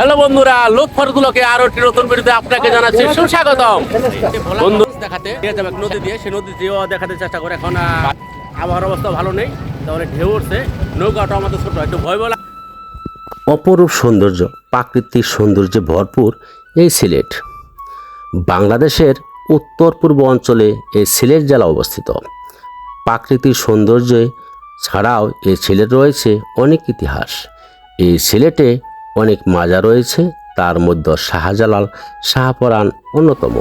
Hello বন্ধুরা লোক ফরগুলোকে আরও একটি নতুন ভিডিওতে আপনাকে জানাচ্ছি সুস্বাগতম। বন্ধু দেখাতে। নিয়ে যাবে এক নদী দিয়ে সেই নদী দিয়েও দেখাতে চেষ্টা করে। এখন আবহাওয়ার অবস্থা ভালো নেই তাহলে ঢেউ উঠছে। নৌকাটা আমাদের ছোট একটু ভয় বলা অপরূপ সৌন্দর্য প্রাকৃতিক সৌন্দর্যে ভরপুর এই সিলেট। বাংলাদেশের উত্তর পূর্ব অঞ্চলে এই সিলেট জেলা অবস্থিত। প্রাকৃতিক সৌন্দর্যে ছাড়াও এই সিলেট রয়েছে অনেক ইতিহাস। এই সিলেটে অনেক মাজা রয়েছে, তার মধ্যে শাহজালাল শাহপরাণ অন্যতম।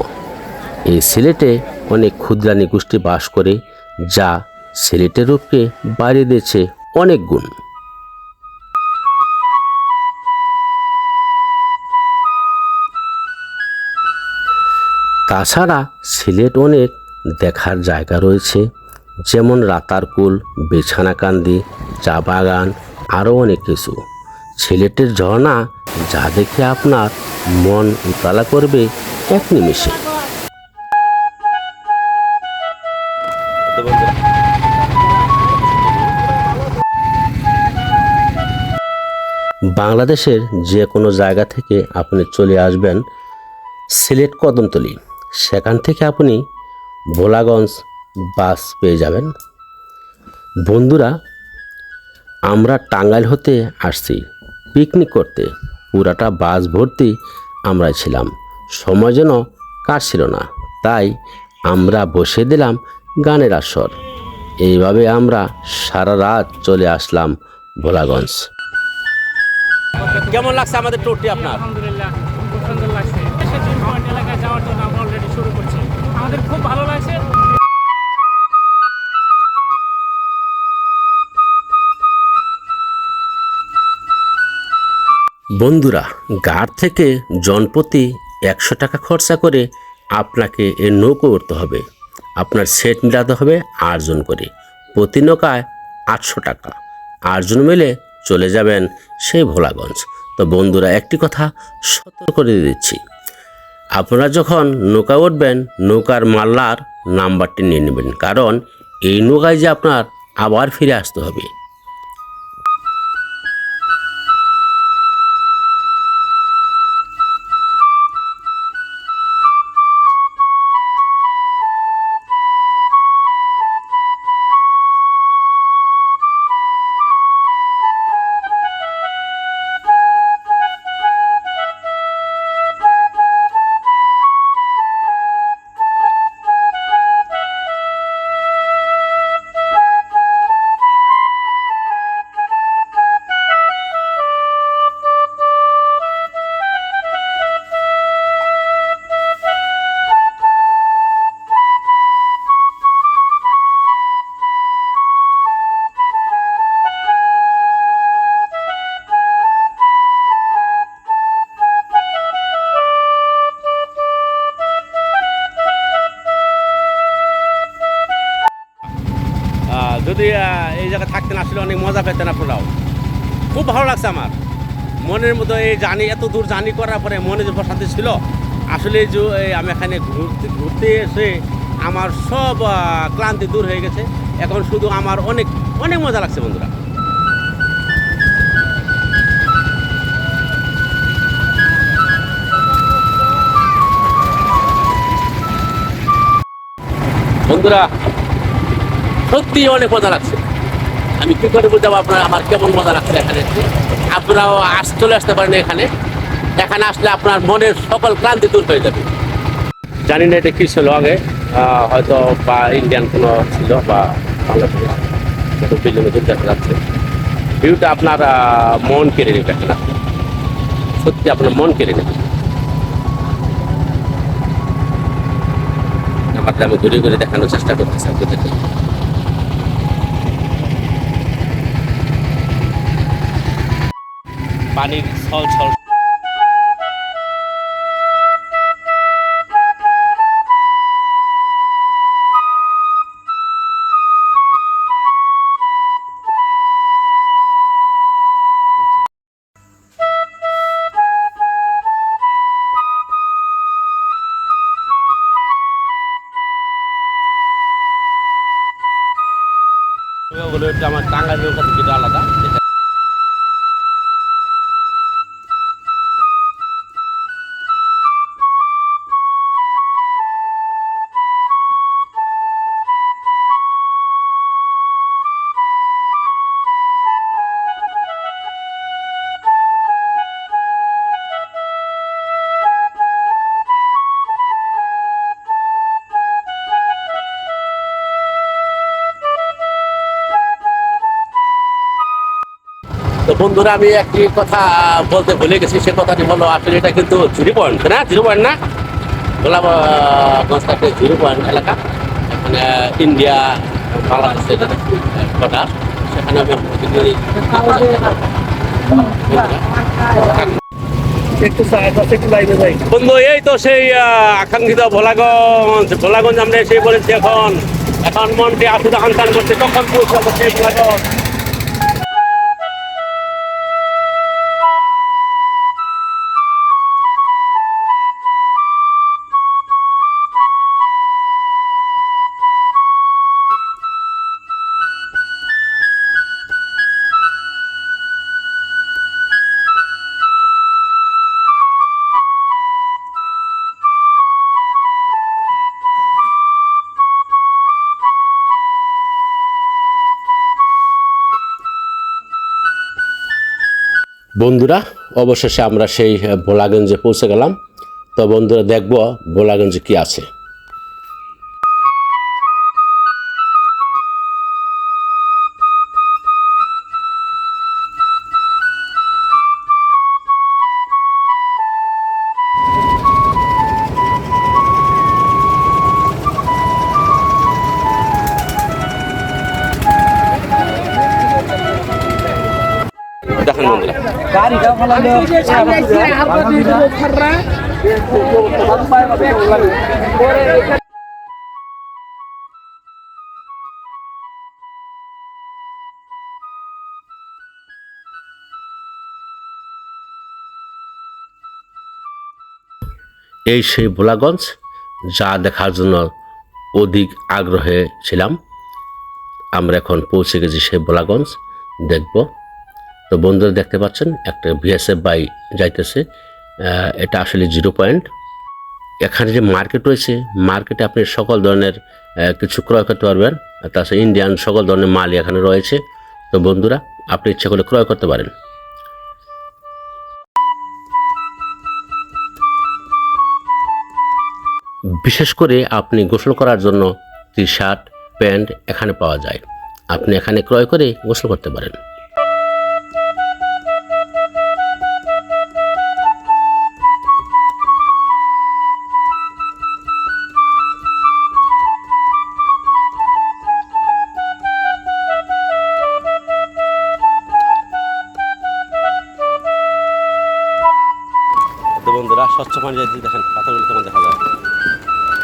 এই সিলেটে অনেক ক্ষুদ্রানী গোষ্ঠী বাস করে, যা সিলেটের রূপকে বাড়িয়ে দিয়েছে অনেক গুণ। তাছাড়া সিলেট অনেক দেখার জায়গা রয়েছে, যেমন রাতারকুল, বিছানাকান্দি, চা বাগান, আরও অনেক কিছু। সিলেটের ঝর্ণা যা দেখে আপনার মন উতলা করবে এক নিমিষে। বাংলাদেশের যে কোনো জায়গা থেকে আপনি চলে আসবেন সিলেট কদমতলি। সেখান থেকে আপনি ভোলাগঞ্জ বাস পেয়ে যাবেন। বন্ধুরা, আমরা টাঙ্গাইল হতে আসছি। পিকনিক করতে। পুরাটা বাস ভর্তি আমরা ছিলাম। সময় যেন কাটছিল না। তাই আমরা বসে দিলাম গানের আসর। এইভাবে আমরা সারা রাত চলে আসলাম ভোলাগঞ্জ। কেমন লাগছে আমাদের টোটটি আপনার? বন্ধুরা গাড় থেকে জনপ্রতি একশো টাকা খরচা করে আপনাকে এ নৌকো উঠতে হবে। আপনার সেট মিলাতে হবে আটজন করে। প্রতি নৌকায় আটশো টাকা। আটজন মিলে চলে যাবেন সেই ভোলাগঞ্জ। তো বন্ধুরা, একটি কথা সতর্ক করে দিচ্ছি। আপনারা যখন নৌকা উঠবেন, নৌকার মাল্লার নাম্বারটি নিয়ে নেবেন। কারণ এই নৌকায় যে আপনার আবার ফিরে আসতে হবে। যদি এই জায়গায় থাকতেন আসলে অনেক মজা পেতেন আপনারাও খুব ভালো লাগছে আমার। মনের মতো এই জানি এত দূর জানি করার পরে মনে যে প্রশান্তি ছিল, আসলে যে আমি এখানে ঘুরতে ঘুরতে এসে আমার সব ক্লান্তি দূর হয়ে গেছে। এখন শুধু আমার অনেক অনেক মজা লাগছে বন্ধুরা। বন্ধুরা সত্যি অনেক মজা লাগছে। আমি কি করে পারব আপনার আমার কেমন মজা লাগছে এখানে। আপনারাও আস চলে আসতে পারেন এখানে। এখানে আসলে আপনার মনের সকল ক্লান্তি দূর হয়ে যাবে। জানি না এটা কি ছিল আগে হয়তো বা ইন্ডিয়ান কোনো ছিল বা বাংলাদেশ দেখা যাচ্ছে ভিউটা আপনার মন কেড়ে নেবে এখানে। সত্যি আপনার মন কেড়ে নেবে আমি ঘুরে ঘুরে দেখানোর চেষ্টা করতেছি আপনাদেরকে পানির ছল ছল। আমার টাঙ্গাইলের কাছে যেটা আলাদা বন্ধুরা আমি একটি কথা বলতে ভুলে গেছি। সে কথাটি হলো আসলে এটা কিন্তু জিরো পয়েন্ট না? জিরো পয়েন্ট না? গোলাপগঞ্জটা একটা জিরো পয়েন্ট এলাকা। এখানে ইন্ডিয়া বাংলাদেশের বর্ডার সেখানে বন্ধু এই তো সেই আকাঙ্ক্ষিত ভোলাগঞ্জ। ভোলাগঞ্জ আমরা এসে বলেছি এখন। এখন মনটি আসুদা সন্তান করছে। কখন পৌঁছাবো সেই ভোলাগঞ্জ। বন্ধুরা অবশেষে আমরা সেই ভোলাগঞ্জে পৌঁছে গেলাম। তো বন্ধুরা দেখব ভোলাগঞ্জে কি আছে। এই সেই ভোলাগঞ্জ, যা দেখার জন্য অধিক আগ্রহে ছিলাম। আমরা এখন পৌঁছে গেছি সেই ভোলাগঞ্জ, দেখব। তো বন্ধুরা দেখতে পাচ্ছেন, একটা বিএসএফ বাই যাইতেছে এটা আসলে জিরো পয়েন্ট। এখানে যে মার্কেট রয়েছে, মার্কেটে আপনি সকল ধরনের কিছু ক্রয় করতে পারবেন তাছাড়া ইন্ডিয়ান সকল ধরনের মাল এখানে রয়েছে। তো বন্ধুরা, আপনি ইচ্ছা করলে ক্রয় করতে পারেন। বিশেষ করে আপনি গোসল করার জন্য টি শার্ট প্যান্ট এখানে পাওয়া যায়। আপনি এখানে ক্রয় করে গোসল করতে পারেন। বন্ধুরা স্বচ্ছ পানি যদি দেখেন পাথরগুলো কেমন দেখা যায়।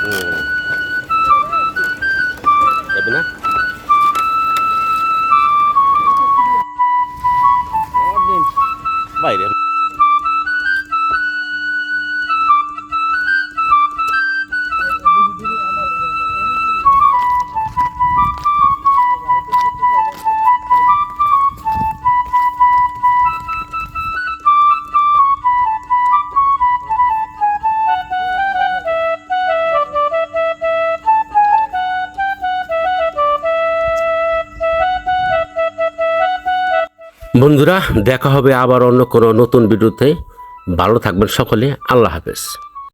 হুম। না? বাইরে। বন্ধুরা দেখা হবে আবার অন্য কোনো নতুন ভিডিওতে। ভালো থাকবেন সকলে আল্লাহ হাফেজ।